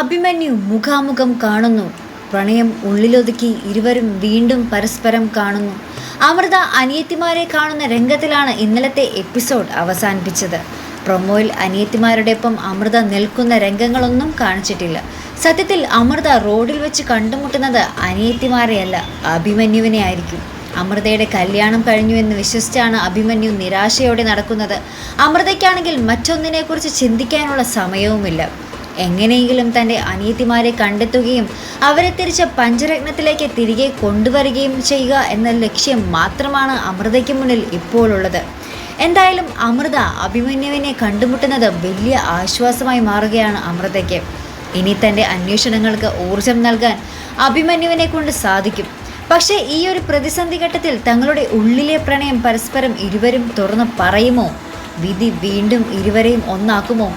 അഭിമന്യു മുഖാമുഖം കാണുന്നു. പ്രണയം ഉള്ളിലൊതുക്കി ഇരുവരും വീണ്ടും പരസ്പരം കാണുന്നു. അമൃത അനിയത്തിമാരെ കാണുന്ന രംഗത്തിലാണ് ഇന്നലത്തെ എപ്പിസോഡ് അവസാനിപ്പിച്ചത്. പ്രൊമോയിൽ അനിയത്തിമാരുടെ ഒപ്പം അമൃത നിൽക്കുന്ന രംഗങ്ങളൊന്നും കാണിച്ചിട്ടില്ല. സത്യത്തിൽ അമൃത റോഡിൽ വെച്ച് കണ്ടുമുട്ടുന്നത് അനിയത്തിമാരെയല്ല അഭിമന്യുവിനെ ആയിരിക്കും. അമൃതയുടെ കല്യാണം കഴിഞ്ഞു എന്ന് വിശ്വസിച്ചാണ് അഭിമന്യു നിരാശയോടെ നടക്കുന്നത്. അമൃതയ്ക്കാണെങ്കിൽ മറ്റൊന്നിനെക്കുറിച്ച് ചിന്തിക്കാനുള്ള സമയവുമില്ല. എങ്ങനെയെങ്കിലും തന്റെ അനിയത്തിമാരെ കണ്ടെത്തുകയും അവരെ തിരിച്ച് പഞ്ചരത്നത്തിലേക്ക് തിരികെ കൊണ്ടുവരികയും ചെയ്യുക എന്ന ലക്ഷ്യം മാത്രമാണ് അമൃതയ്ക്ക് മുന്നിൽ ഇപ്പോഴുള്ളത്. എന്തായാലും അമൃത അഭിമന്യുവിനെ കണ്ടുമുട്ടുന്നത് വലിയ ആശ്വാസമായി മാറുകയാണ് അമൃതയ്ക്ക്. ഇനി തന്റെ അന്വേഷണങ്ങൾക്ക് ഊർജം നൽകാൻ അഭിമന്യുവിനെ കൊണ്ട് സാധിക്കും. പക്ഷേ ഈ ഒരു പ്രതിസന്ധി ഘട്ടത്തിൽ തങ്ങളുടെ ഉള്ളിലെ പ്രണയം പരസ്പരം ഇരുവരും തുറന്ന് പറയുമോ? വിധി വീണ്ടും ഇരുവരെയും ഒന്നാക്കുമോ?